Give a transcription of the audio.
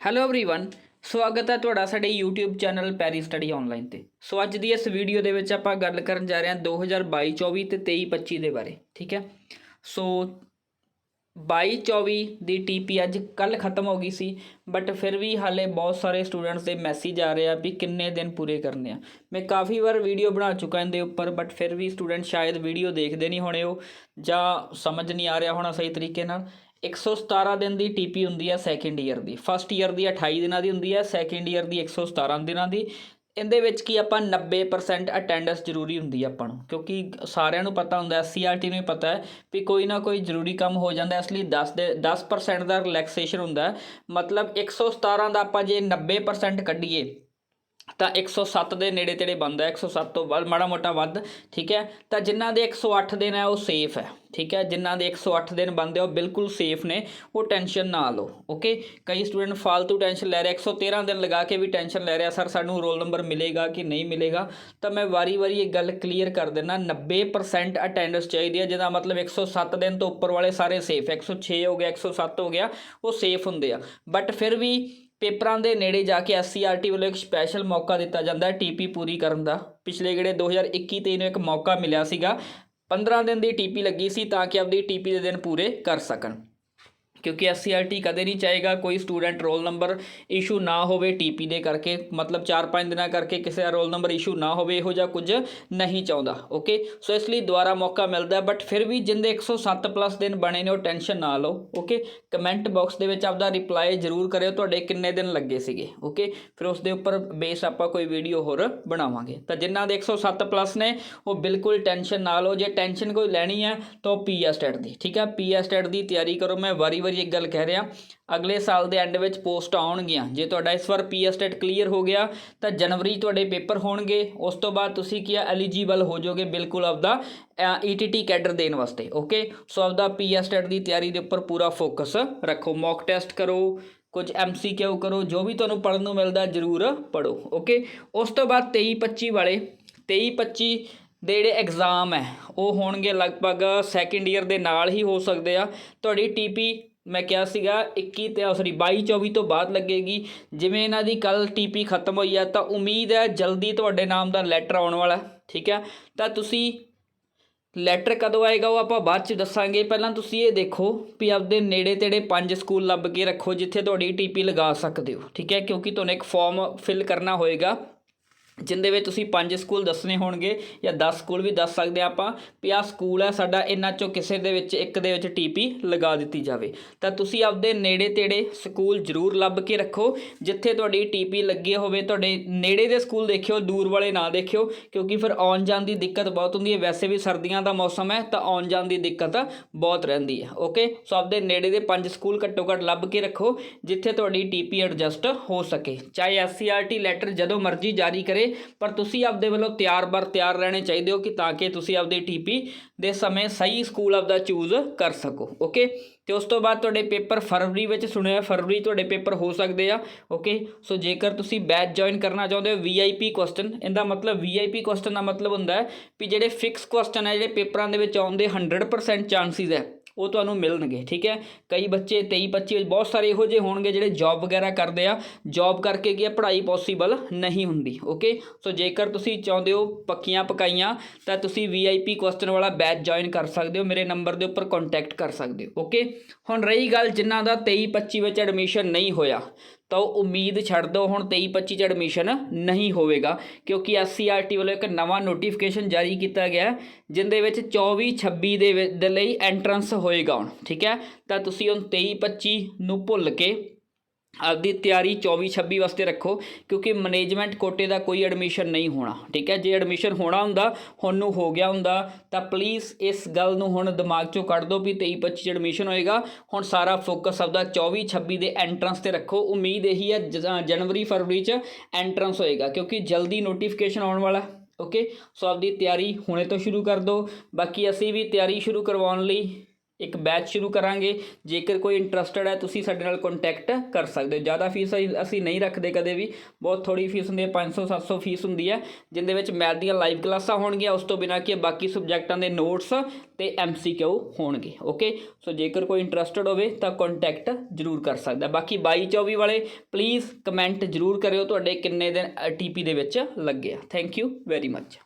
Hello everyone ਸਵਾਗਤ ਹੈ ਤੁਹਾਡਾ ਸਾਡੇ YouTube channel Perry study online ਤੇ ਸੋ ਅੱਜ ਦੀ ਇਸ ਵੀਡੀਓ ਦੇ ਵਿੱਚ ਆਪਾਂ ਗੱਲ ਕਰਨ ਜਾ ਰਹੇ ਹਾਂ 2022-24 ਤੇ 23-25 ਦੇ ਬਾਰੇ ਠੀਕ ਹੈ ਸੋ 22-24 ਦੀ ਟੀਪੀ ਅੱਜ ਕੱਲ ਖਤਮ ਹੋ ਗਈ ਸੀ ਬਟ ਫਿਰ ਵੀ ਹਾਲੇ ਬਹੁਤ ਸਾਰੇ ਸਟੂਡੈਂਟਸ ਦੇ ਮੈਸੇਜ ਆ ਰਹੇ ਆ ਵੀ ਕਿੰਨੇ ਦਿਨ ਪੂਰੇ ਕਰਨੇ ਆ ਮੈਂ ਕਾਫੀ ਵਾਰ ਵੀਡੀਓ ਬਣਾ ਚੁੱਕਾ ਇਹਦੇ ਉੱਪਰ ਬਟ ਫਿਰ ਵੀ ਸਟੂਡੈਂਟ ਸ਼ਾਇਦ ਵੀਡੀਓ ਦੇਖਦੇ ਨਹੀਂ ਹੋਣੇ ਉਹ ਜਾਂ ਸਮਝ ਨਹੀਂ ਆ ਰਿਹਾ ਹੋਣਾ ਸਹੀ ਤਰੀਕੇ ਨਾਲ 117 ਦਿਨ ਦੀ ਟੀਪੀ ਹੁੰਦੀ ਹੈ ਸੈਕੰਡ ਈਅਰ ਦੀ। ਫਸਟ ਈਅਰ ਦੀ 28 ਦਿਨਾਂ ਦੀ ਹੁੰਦੀ ਹੈ ਸੈਕੰਡ ਈਅਰ ਦੀ 117 ਦਿਨਾਂ ਦੀ। ਇਹਦੇ ਵਿੱਚ ਕੀ ਆਪਾਂ 90% ਅਟੈਂਡੈਂਸ ਜ਼ਰੂਰੀ ਹੁੰਦੀ ਹੈ ਆਪਾਂ ਨੂੰ, ਕਿਉਂਕਿ ਸਾਰਿਆਂ ਨੂੰ ਪਤਾ ਹੁੰਦਾ ਸੀਆਰਟੀ ਨੂੰ ਵੀ ਪਤਾ ਹੈ ਵੀ ਕੋਈ ਨਾ ਕੋਈ ਜ਼ਰੂਰੀ ਕੰਮ ਹੋ ਜਾਂਦਾ ਇਸ ਲਈ 10 ਦੇ 10% ਦਾ ਰਿਲੈਕਸੇਸ਼ਨ ਹੁੰਦਾ ਹੈ। ਮਤਲਬ 117 ਦਾ ਆਪਾਂ ਜੇ 90% ਕੱਢੀਏ ਤਾਂ 107 ਦੇ ਨੇੜੇ ਤੇੜੇ ਬੰਦਾ 107 ਤੋਂ ਵੱਧ, ਮਾੜਾ ਮੋਟਾ ਵੱਧ, ਠੀਕ ਹੈ? ਤਾਂ ਜਿਨ੍ਹਾਂ ਦੇ 108 ਦਿਨ ਹੈ, ਉਹ ਸੇਫ ਹੈ, ਠੀਕ ਹੈ? ਜਿਨ੍ਹਾਂ ਦੇ 108 ਦਿਨ ਬੰਦੇ ਉਹ ਬਿਲਕੁਲ ਸੇਫ ਨੇ, ਉਹ ਟੈਨਸ਼ਨ ਨਾ ਲਓ ਓਕੇ ਕਈ ਸਟੂਡੈਂਟ ਫालतू ਟੈਨਸ਼ਨ ਲੈ ਰਹੇ 113 ਦਿਨ ਲਗਾ ਕੇ ਵੀ ਟੈਨਸ਼ਨ ਲੈ ਰਿਹਾ ਸਰ ਸਾਨੂੰ ਰੋਲ ਨੰਬਰ ਮਿਲੇਗਾ ਕਿ ਨਹੀਂ ਮਿਲੇਗਾ? ਤਾਂ ਮੈਂ ਵਾਰੀ-ਵਾਰੀ ਇਹ ਗੱਲ ਕਲੀਅਰ ਕਰ ਦਿੰਦਾ 90% ਅਟੈਂਡੈਂਸ ਚਾਹੀਦੀ ਹੈ, ਜਿਹਦਾ ਮਤਲਬ 107 ਦਿਨ ਤੋਂ ਉੱਪਰ ਵਾਲੇ ਸਾਰੇ ਸੇਫ 106 ਹੋ ਗਿਆ 107 ਹੋ ਗਿਆ, ਉਹ ਸੇਫ ਹੁੰਦੇ ਆ। ਬਟ ਫਿਰ ਵੀ ਪੇਪਰਾਂ ਦੇ ਨੇੜੇ ਜਾ ਕੇ ਐਸਸੀਆਰਟੀ ਵੱਲੋਂ ਇੱਕ ਸਪੈਸ਼ਲ ਮੌਕਾ ਦਿੱਤਾ ਜਾਂਦਾ ਹੈ ਟੀਪੀ ਪੂਰੀ ਕਰਨ ਦਾ। ਪਿਛਲੇ ਜਿਹੜੇ 2021 ਤੇ ਇਹਨੂੰ ਇੱਕ ਮੌਕਾ ਮਿਲਿਆ ਸੀਗਾ। 15 ਦਿਨ ਦੀ ਟੀਪੀ ਲੱਗੀ ਸੀ ਤਾਂ ਕਿ ਆਪਦੀ ਟੀਪੀ ਦੇ ਦਿਨ ਪੂਰੇ ਕਰ ਸਕਣ। ਕਿਉਂਕਿ ਐਸਸੀਆਰਟੀ ਕਦੇ ਨਹੀਂ ਚਾਹੇਗਾ ਕੋਈ ਸਟੂਡੈਂਟ ਰੋਲ ਨੰਬਰ ਇਸ਼ੂ ਨਾ ਹੋਵੇ ਟੀਪੀ ਦੇ ਕਰਕੇ, ਮਤਲਬ 4-5 ਦਿਨਾਂ ਕਰਕੇ ਕਿਸੇ ਦਾ ਰੋਲ ਨੰਬਰ ਇਸ਼ੂ ਨਾ ਹੋਵੇ, ਇਹੋ ਜਿਹਾ ਕੁਝ ਨਹੀਂ ਚਾਹੁੰਦਾ ਓਕੇ ਸੋ ਇਸ ਲਈ ਦੁਬਾਰਾ ਮੌਕਾ ਮਿਲਦਾ ਬਟ ਫਿਰ ਵੀ ਜਿੰਦੇ 107 ਪਲੱਸ ਦਿਨ ਬਣੇ ਨੇ, ਉਹ ਟੈਨਸ਼ਨ ਨਾ ਲਓ ਓਕੇ ਕਮੈਂਟ ਬਾਕਸ ਦੇ ਵਿੱਚ ਆਪਦਾ ਰਿਪਲਾਈ ਜ਼ਰੂਰ ਕਰਿਓ, ਤੁਹਾਡੇ ਕਿੰਨੇ ਦਿਨ ਲੱਗੇ ਸੀਗੇ ਓਕੇ ਫਿਰ ਉਸ ਦੇ ਉੱਪਰ ਬੇਸ ਆਪਾਂ ਕੋਈ ਵੀਡੀਓ ਹੋਰ ਬਣਾਵਾਂਗੇ। ਤਾਂ ਜਿਨ੍ਹਾਂ ਦੇ 107 ਪਲੱਸ ਨੇ, ਉਹ ਬਿਲਕੁਲ ਟੈਨਸ਼ਨ ਨਾ ਲਓ, ਜੇ ਟੈਨਸ਼ਨ ਕੋਈ ਲੈਣੀ ਹੈ, ਤਾਂ ਉਹ ਪੀਐਸ ਸਟੈਟ ਦੀ ਠੀਕ ਹੈ? ਪੀਐਸ ਸਟੈਟ ਦੀ ਤਿਆਰੀ ਕਰੋ, ਮੈਂ ਵਾਰੀ ਵਾਰੀ ਇੱਕ ਗੱਲ ਕਹਿ ਰਿਹਾ, ਅਗਲੇ ਸਾਲ ਦੇ ਐਂਡ ਵਿੱਚ ਪੋਸਟ ਆਉਣਗੀਆਂ। ਜੇ ਤੁਹਾਡਾ ਇਸ ਵਾਰ ਪੀਐਸ ਸਟੈਟ ਕਲੀਅਰ ਹੋ ਗਿਆ, ਤਾਂ ਜਨਵਰੀ ਤੁਹਾਡੇ ਪੇਪਰ ਹੋਣਗੇ। ਉਸ ਤੋਂ ਬਾਅਦ ਤੁਸੀਂ ਕੀ ਐਲੀਜੀਬਲ ਹੋ ਜਾਓਗੇ ਬਿਲਕੁਲ ਆਪਦਾ ਈਟੀਟੀ ਕੈਡਰ ਦੇਣ ਵਾਸਤੇ ਓਕੇ ਸੋ ਆਪਦਾ ਪੀਐਸ ਸਟੈਟ ਦੀ ਤਿਆਰੀ ਦੇ ਉੱਪਰ ਪੂਰਾ ਫੋਕਸ ਰੱਖੋ। ਮੌਕ ਟੈਸਟ ਕਰੋ, ਕੁਝ ਐਮਸੀਕਿਊ ਕਰੋ, ਜੋ ਵੀ ਤੁਹਾਨੂੰ ਪੜਨ ਨੂੰ ਮਿਲਦਾ ਜ਼ਰੂਰ ਪੜੋ ਓਕੇ ਉਸ ਤੋਂ ਬਾਅਦ 23 25 ਵਾਲੇ 23 25 ਦੇ ਜਿਹੜੇ ਐਗਜ਼ਾਮ ਹੈ, ਉਹ ਹੋਣਗੇ ਲਗਭਗ ਸੈਕੰਡ ਈਅਰ ਦੇ ਨਾਲ ਹੀ ਹੋ ਸਕਦੇ ਆ। ਤੁਹਾਡੀ ਟੀਪੀ ਮੈਂ ਕਿਹਾ ਸੀਗਾ 21 ਤੇ ਸੌਰੀ 22 24 ਤੋਂ ਬਾਅਦ ਲੱਗੇਗੀ। ਜਿਵੇਂ ਇਹਨਾਂ ਦੀ ਕੱਲ ਟੀਪੀ ਖਤਮ ਹੋਈ ਆ, ਤਾਂ ਉਮੀਦ ਹੈ ਜਲਦੀ ਤੁਹਾਡੇ ਨਾਮ ਦਾ ਲੈਟਰ ਆਉਣ ਵਾਲਾ ਠੀਕ ਹੈ? ਤਾਂ ਤੁਸੀਂ ਲੈਟਰ ਕਦੋਂ ਆਏਗਾ ਉਹ ਆਪਾਂ ਬਾਅਦ ਚ ਦੱਸਾਂਗੇ। ਪਹਿਲਾਂ ਤੁਸੀਂ ਇਹ ਦੇਖੋ ਵੀ ਆਪਦੇ ਨੇੜੇ ਤੇੜੇ ਪੰਜ ਸਕੂਲ ਲੱਭ ਕੇ ਰੱਖੋ, ਜਿੱਥੇ ਤੁਹਾਡੀ ਟੀਪੀ ਲਗਾ ਸਕਦੇ ਹੋ, ਠੀਕ ਹੈ? ਕਿਉਂਕਿ ਤੁਹਾਨੂੰ ਇੱਕ ਫਾਰਮ ਫਿਲ ਕਰਨਾ ਹੋਏਗਾ। ਜਿੰਦੇ ਵਿੱਚ ਤੁਸੀਂ ਪੰਜ ਸਕੂਲ ਦੱਸਣੇ ਹੋਣਗੇ ਜਾਂ 10 ਸਕੂਲ ਵੀ ਦੱਸ ਸਕਦੇ ਹਾਂ ਆਪਾਂ, ਵੀ ਆਹ ਸਕੂਲ ਹੈ ਸਾਡਾ, ਇਹਨਾਂ ਚੋਂ ਕਿਸੇ ਦੇ ਵਿੱਚ, ਇੱਕ ਦੇ ਵਿੱਚ ਟੀਪੀ ਲਗਾ ਦਿੱਤੀ ਜਾਵੇ। ਤਾਂ ਤੁਸੀਂ ਆਪਦੇ ਨੇੜੇ ਤੇੜੇ ਸਕੂਲ ਜ਼ਰੂਰ ਲੱਭ ਕੇ ਰੱਖੋ। ਜਿੱਥੇ ਤੁਹਾਡੀ ਟੀਪੀ ਲੱਗੀ ਹੋਵੇ, ਤੁਹਾਡੇ ਨੇੜੇ ਦੇ ਸਕੂਲ ਦੇਖਿਓ, ਦੂਰ ਵਾਲੇ ਨਾ ਦੇਖਿਓ, ਕਿਉਂਕਿ ਫਿਰ ਆਉਣ ਜਾਣ ਦੀ ਦਿੱਕਤ ਬਹੁਤ ਹੁੰਦੀ ਹੈ। ਵੈਸੇ ਵੀ ਸਰਦੀਆਂ ਦਾ ਮੌਸਮ ਹੈ, ਤਾਂ ਆਉਣ ਜਾਣ ਦੀ ਦਿੱਕਤ ਬਹੁਤ ਰਹਿੰਦੀ ਹੈ। ਓਕੇ ਸੋ ਆਪਦੇ ਨੇੜੇ ਦੇ ਪੰਜ ਸਕੂਲ ਘੱਟੋ ਘੱਟ ਲੱਭ ਕੇ ਰੱਖੋ, ਜਿੱਥੇ ਤੁਹਾਡੀ ਟੀਪੀ ਐਡਜਸਟ ਹੋ ਸਕੇ। ਚਾਹੇ ਐਸਸੀਆਰਟੀ ਲੈਟਰ ਜਦੋਂ ਮਰਜ਼ੀ ਜਾਰੀ ਕਰੇ ਪਰ ਤੁਸੀਂ ਆਪਦੇ ਵੱਲੋਂ ਤਿਆਰ ਬਰ ਤਿਆਰ ਰਹਿਣੇ ਚਾਹੀਦੇ ਹੋ ਕਿ ਤਾਂ ਕਿ ਤੁਸੀਂ ਆਪਦੀ ਟੀਪੀ ਦੇ ਸਮੇਂ ਸਹੀ ਸਕੂਲ ਆਪਦਾ ਚੂਜ਼ ਕਰ ਸਕੋ ਓਕੇ ਤੇ ਉਸ ਤੋਂ ਬਾਅਦ ਤੁਹਾਡੇ ਪੇਪਰ ਫਰਵਰੀ ਵਿੱਚ ਸੁਣਿਆ ਫਰਵਰੀ ਤੁਹਾਡੇ ਪੇਪਰ ਹੋ ਸਕਦੇ ਆ ਓਕੇ ਸੋ ਜੇਕਰ ਤੁਸੀਂ ਬੈਚ ਜੁਆਇਨ ਕਰਨਾ ਚਾਹੁੰਦੇ ਹੋ ਵੀਆਈਪੀ ਕੁਐਸਚਨ ਇਹਦਾ ਮਤਲਬ ਵੀਆਈਪੀ ਕੁਐਸਚਨ ਦਾ ਮਤਲਬ ਹੁੰਦਾ ਹੈ ਵੀ ਜਿਹੜੇ ਫਿਕਸ ਕੁਐਸਚਨ ਹੈ ਜਿਹੜੇ ਪੇਪਰਾਂ ਦੇ ਵਿੱਚ ਆਉਣ ਦੇ 100% ਚਾਂਸਿਸ ਹੈ। ਉਹ ਤੁਹਾਨੂੰ ਮਿਲਣਗੇ, ਠੀਕ ਹੈ? ਕਈ ਬੱਚੇ 23 25 ਬਹੁਤ ਸਾਰੇ ਇਹੋ ਜਿਹੇ ਹੋਣਗੇ ਜਿਹੜੇ ਜੌਬ ਵਗੈਰਾ ਕਰਦੇ ਆ। ਜੌਬ ਕਰਕੇ ਕੀ ਆ ਪੜ੍ਹਾਈ ਪੋਸੀਬਲ ਨਹੀਂ ਹੁੰਦੀ ਓਕੇ ਸੋ ਜੇਕਰ ਤੁਸੀਂ ਚਾਹੁੰਦੇ ਹੋ ਪੱਕੀਆਂ ਪਕਾਈਆਂ, ਤਾਂ ਤੁਸੀਂ ਵੀਆਈਪੀ ਕੁਐਸਚਨ ਵਾਲਾ ਬੈਚ ਜੁਆਇਨ ਕਰ ਸਕਦੇ ਹੋ, ਮੇਰੇ ਨੰਬਰ ਦੇ ਉੱਪਰ ਕੰਟੈਕਟ ਕਰ ਸਕਦੇ ਹੋ ਓਕੇ ਹੁਣ ਰਹੀ ਗੱਲ ਜਿਨ੍ਹਾਂ ਦਾ 23 25 ਵਿੱਚ ਐਡਮਿਸ਼ਨ ਨਹੀਂ ਹੋਇਆ। ਤਾਂ ਉਹ ਉਮੀਦ ਛੱਡ ਦਿਓ ਹੁਣ 23 25 ਚ ਐਡਮਿਸ਼ਨ ਨਹੀਂ ਹੋਵੇਗਾ ਕਿਉਂਕਿ ਐਸਸੀਆਰਟੀ ਵੱਲੋਂ ਇੱਕ ਨਵਾਂ ਨੋਟੀਫਿਕੇਸ਼ਨ ਜਾਰੀ ਕੀਤਾ ਗਿਆ ਹੈ, ਜਿੰਦੇ ਵਿੱਚ 24 26 ਦੇ ਦੇ ਲਈ ਐਂਟਰੈਂਸ ਹੋਏਗਾ ਹੁਣ ਠੀਕ ਹੈ? ਤਾਂ ਤੁਸੀਂ ਹੁਣ 23 25 ਨੂੰ ਭੁੱਲ ਕੇ ਆਪਦੀ ਤਿਆਰੀ 24 26 ਵਾਸਤੇ ਰੱਖੋ, ਕਿਉਂਕਿ ਮੈਨੇਜਮੈਂਟ ਕੋਟੇ ਦਾ ਕੋਈ ਐਡਮਿਸ਼ਨ ਨਹੀਂ ਹੋਣਾ, ਠੀਕ ਹੈ? ਜੇ ਐਡਮਿਸ਼ਨ ਹੋਣਾ ਹੁੰਦਾ, ਹੁਣ ਨੂੰ ਹੋ ਗਿਆ ਹੁੰਦਾ, ਤਾਂ ਪਲੀਜ਼ ਇਸ ਗੱਲ ਨੂੰ ਹੁਣ ਦਿਮਾਗ ਚੋਂ ਕੱਢ ਦਿਓ ਵੀ 23 25 ਚ ਐਡਮਿਸ਼ਨ ਹੋਏਗਾ, ਹੁਣ ਸਾਰਾ ਫੋਕਸ ਆਪਦਾ 24 26 ਦੇ ਐਂਟਰੈਂਸ ਤੇ ਰੱਖੋ। ਉਮੀਦ ਇਹੀ ਹੈ ਜਨਵਰੀ ਫਰਵਰੀ ਚ ਐਂਟਰੈਂਸ ਹੋਏਗਾ, ਕਿਉਂਕਿ ਜਲਦੀ ਨੋਟੀਫਿਕੇਸ਼ਨ ਆਉਣ ਵਾਲਾ ਓਕੇ ਸੋ ਆਪਦੀ ਤਿਆਰੀ ਹੁਣੇ ਤੋਂ ਸ਼ੁਰੂ ਕਰ ਦਿਓ। ਬਾਕੀ ਅਸੀਂ ਵੀ ਤਿਆਰੀ ਸ਼ੁਰੂ ਕਰਵਾਉਣ ਲਈ ਇੱਕ ਬੈਚ ਸ਼ੁਰੂ ਕਰਾਂਗੇ। ਜੇਕਰ ਕੋਈ ਇੰਟਰਸਟਡ ਹੈ, ਤੁਸੀਂ ਸਾਡੇ ਨਾਲ ਕੰਟੈਕਟ ਕਰ ਸਕਦੇ ਹੋ। ਜ਼ਿਆਦਾ ਫੀਸ ਅਸੀਂ ਨਹੀਂ ਰੱਖਦੇ ਕਦੇ ਵੀ। ਬਹੁਤ ਥੋੜੀ ਫੀਸ ਹੁੰਦੀ ਹੈ 500 700 ਫੀਸ ਹੁੰਦੀ ਹੈ, ਜਿੰਦੇ ਵਿੱਚ ਮੈਥ ਦੀਆਂ ਲਾਈਵ ਕਲਾਸਾਂ ਹੋਣਗੀਆਂ। ਉਸ ਤੋਂ ਬਿਨਾਂ ਕਿ ਬਾਕੀ ਸਬਜੈਕਟਾਂ ਦੇ ਨੋਟਸ ਤੇ ਐਮਸੀਕਿਊ ਹੋਣਗੇ ਓਕੇ ਸੋ ਜੇਕਰ ਕੋਈ ਇੰਟਰਸਟਡ ਹੋਵੇ, ਤਾਂ ਕੰਟੈਕਟ ਜ਼ਰੂਰ ਕਰ ਸਕਦਾ ਬਾਕੀ 22 24 ਵਾਲੇ ਪਲੀਜ਼ ਕਮੈਂਟ ਜ਼ਰੂਰ ਕਰਿਓ, ਤੁਹਾਡੇ ਕਿੰਨੇ ਦਿਨ ਟੀਪੀ ਦੇ ਵਿੱਚ ਲੱਗੇ ਆ। Thank you very much